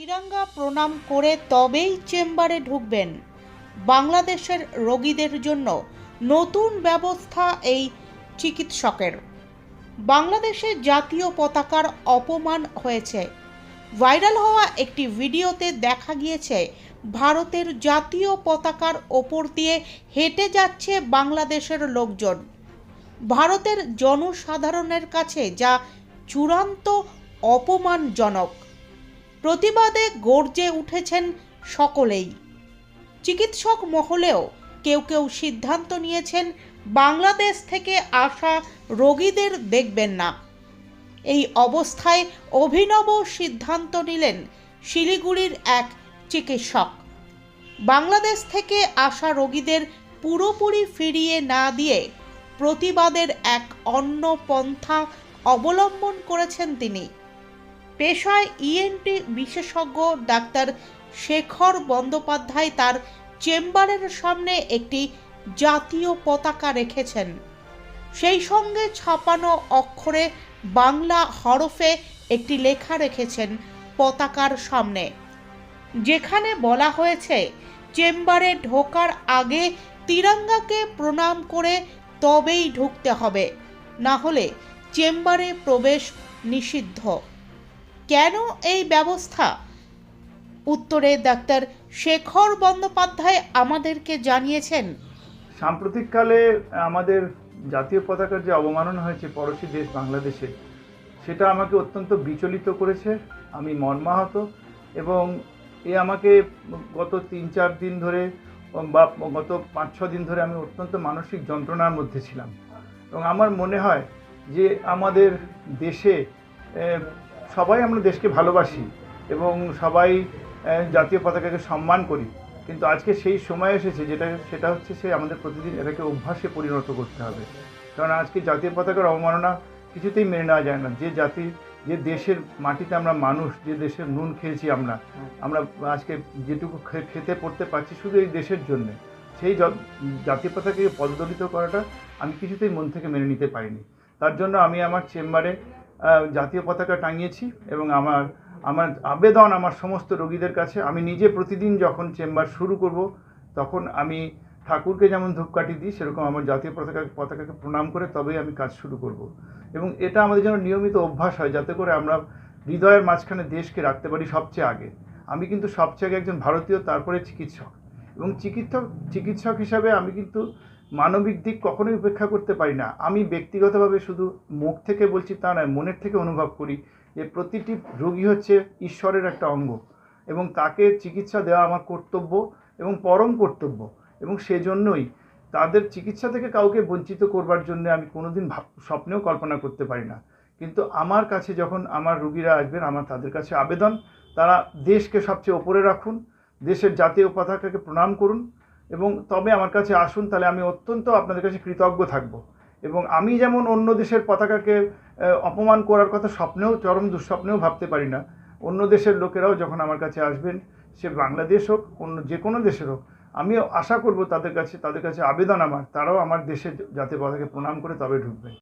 তিরঙ্গা প্রণাম করে তবেই চেম্বারে ঢুকবেন। বাংলাদেশের রোগীদের জন্য নতুন ব্যবস্থা এই চিকিৎসকের। বাংলাদেশের জাতীয় পতাকার অপমান হয়েছে। ভাইরাল হওয়া একটি ভিডিওতে দেখা গিয়েছে, ভারতের জাতীয় পতাকার ওপর দিয়ে হেঁটে যাচ্ছে বাংলাদেশের লোকজন। ভারতের জনসাধারণের কাছে যা চূড়ান্ত অপমানজনক। প্রতিবাদে গর্জে উঠেছেন সকলেই। চিকিৎসক মহলেও কেউ কেউ সিদ্ধান্ত নিয়েছেন, বাংলাদেশ থেকে আসা রোগীদের দেখবেন না। এই অবস্থায় অভিনব সিদ্ধান্ত নিলেন শিলিগুড়ির এক চিকিৎসক। বাংলাদেশ থেকে আসা রোগীদের পুরোপুরি ফিরিয়ে না দিয়ে প্রতিবাদের এক অন্য পন্থা অবলম্বন করেছেন তিনি। পেশায় ইএনটি বিশেষজ্ঞ ডাক্তার শেখর বন্দ্যোপাধ্যায় তার চেম্বারের সামনে একটি জাতীয় পতাকা রেখেছেন। সেই সঙ্গে ছাপানো অক্ষরে বাংলা হরফে একটি লেখা রেখেছেন পতাকার সামনে। যেখানে বলা হয়েছে, চেম্বারে ঢোকার আগে তিরঙ্গাকে প্রণাম করে তবেই ঢুকতে হবে, না হলে চেম্বারে প্রবেশ নিষিদ্ধ। কেন এই ব্যবস্থা? উত্তরে ডাক্তার শেখর বন্দ্যোপাধ্যায় আমাদেরকে জানিয়েছেন। সাম্প্রতিককালে আমাদের জাতীয় পতাকার যে অবমাননা হয়েছে পড়োশী দেশ বাংলাদেশে, সেটা আমাকে অত্যন্ত বিচলিত করেছে। আমি মর্মাহত এবং এ আমাকে গত তিন চার দিন ধরে বা গত পাঁচ ছ দিন ধরে আমি অত্যন্ত মানসিক যন্ত্রণার মধ্যে ছিলাম। এবং আমার মনে হয় যে আমাদের দেশে সবাই আমরা দেশকে ভালোবাসি এবং সবাই জাতীয় পতাকাকে সম্মান করি। কিন্তু আজকে সেই সময় এসেছে যেটা, সেটা হচ্ছে সে আমাদের প্রতিদিন এটাকে অভ্যাসে পরিণত করতে হবে। কারণ আজকে জাতীয় পতাকার অবমাননা কিছুতেই মেনে নেওয়া যায় না। যে জাতি, যে দেশের মাটিতে আমরা মানুষ, যে দেশের নুন খেয়েছি আমরা আমরা আজকে যেটুকু খেতে পড়তে পারছি শুধু এই দেশের জন্যে। সেই জাতীয় পতাকাকে পদদলিত করাটা আমি কিছুতেই মন থেকে মেনে নিতে পারিনি। তার জন্য আমি আমার চেম্বারে জাতীয় পতাকা টাঙিয়েছি এবং আমার আমার আবেদন আমার সমস্ত রোগীদের কাছে। আমি নিজে প্রতিদিন যখন চেম্বার শুরু করব, তখন আমি ঠাকুরকে যেমন ধূপকাঠি দিই, সেরকম আমার জাতীয় পতাকা, পতাকাকে প্রণাম করে তবেই আমি কাজ শুরু করব। এবং এটা আমাদের যেন নিয়মিত অভ্যাস হয়, যাতে করে আমরা হৃদয়ের মাঝখানে দেশকে রাখতে পারি সবচেয়ে আগে। আমি কিন্তু সবচেয়ে আগে একজন ভারতীয়, তারপরে চিকিৎসক। এবং চিকিৎসক চিকিৎসক হিসাবে আমি কিন্তু মানবিক দিক কখনোই উপেক্ষা করতে পারি না। আমি ব্যক্তিগতভাবে শুধু মুখ থেকে বলছি তা নয়, মনের থেকে অনুভব করি। যে প্রতিটি রোগী হচ্ছে ঈশ্বরের একটা অঙ্গ এবং তাকে চিকিৎসা দেওয়া আমার কর্তব্য এবং পরম কর্তব্য এবং সেজন্যই তাদের চিকিৎসা থেকে কাউকে বঞ্চিত করবার জন্য আমি কোনোদিন স্বপ্নেও কল্পনা করতে পারি না। কিন্তু আমার কাছে যখন আমার রুগীরা আসবেন, আমার তাদের কাছে আবেদন, তারা দেশকে সবচেয়ে ওপরে রাখুন, দেশের জাতীয় পতাকাকে প্রণাম করুন এবং তবে আমার কাছে আসুন, তাহলে আমি অত্যন্ত আপনাদের কাছে কৃতজ্ঞ থাকব। এবং আমি যেমন অন্য দেশের পতাকাকে অপমান করার কথা স্বপ্নেও, চরম দুঃস্বপ্নেও ভাবতে পারি না, অন্য দেশের লোকেরাও যখন আমার কাছে আসবেন, সে বাংলাদেশ হোক, অন্য যে কোনো দেশের হোক আমি আশা করব তাদের কাছে তাদের কাছে আবেদন আমার, তারাও আমার দেশের জাতীয় পতাকাকে প্রণাম করে তবে ঢুকবেন।